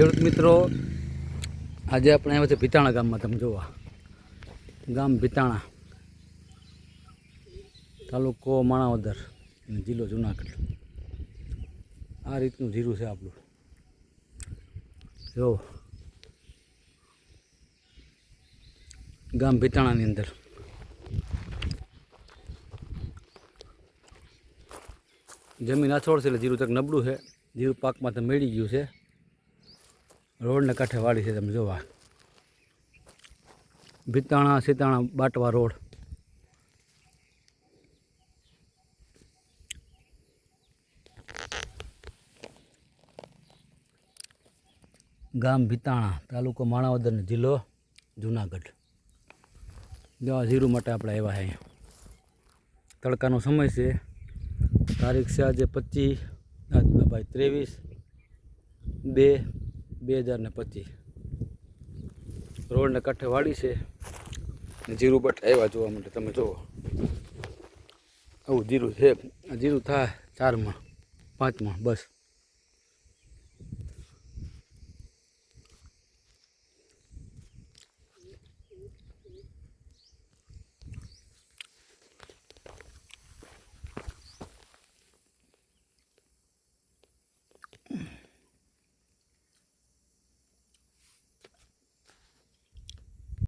ખેડૂત મિત્રો, આજે આપણે આવ્યા છે ભીતાણા ગામમાં, તમે જોવા. ગામ ભીતાણા, તાલુકો માણાવદર, અને જિલ્લો જુનાગઢ. આ રીતનું જીરું છે આપણું. જો. ગામ ભીતાણાની અંદર. જમીન આછોડ છે એટલે જીરું તક નબળું છે. જીરું પાકમાં તો મેળી ગયું છે. રોડને કાંઠે વાળી છે તમે જોવા. ભીતાણા, સીતાણા, બાટવા રોડ. ગામ ભીતાણા, તાલુકો માણાવદર જિલ્લો જુનાગઢ. આ જીરું માટે આપણે આવ્યા છે તડકાનો સમય છે. તારીખ છે આજે પચીસ ભાઈ ત્રેવીસ, બે બે હજાર ને પચીસ. રોડને કાંઠે વાડી છે. જીરું બટ આવ્યા જોવા માટે તમે જુઓ આવું જીરું છે. જીરું થાય ચારમાં, પાંચમાં, બસ.